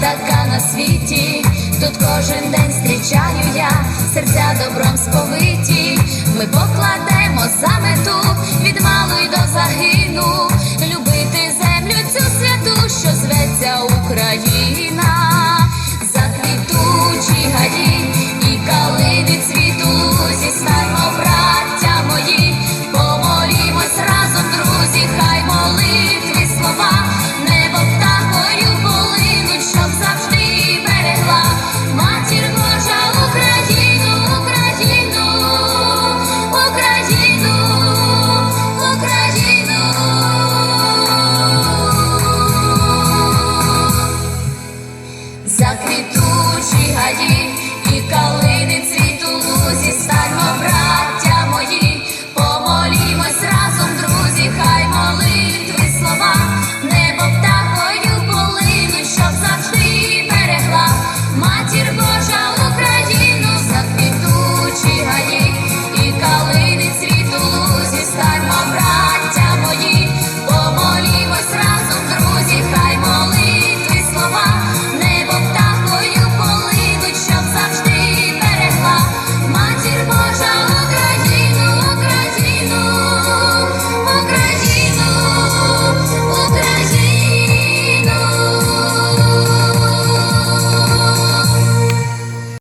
така на світі, тут кожен день зустрічаю я, серця добром сповиті, ми покладемо за мету від малої до загину, любити землю цю святу, що зветься Україна.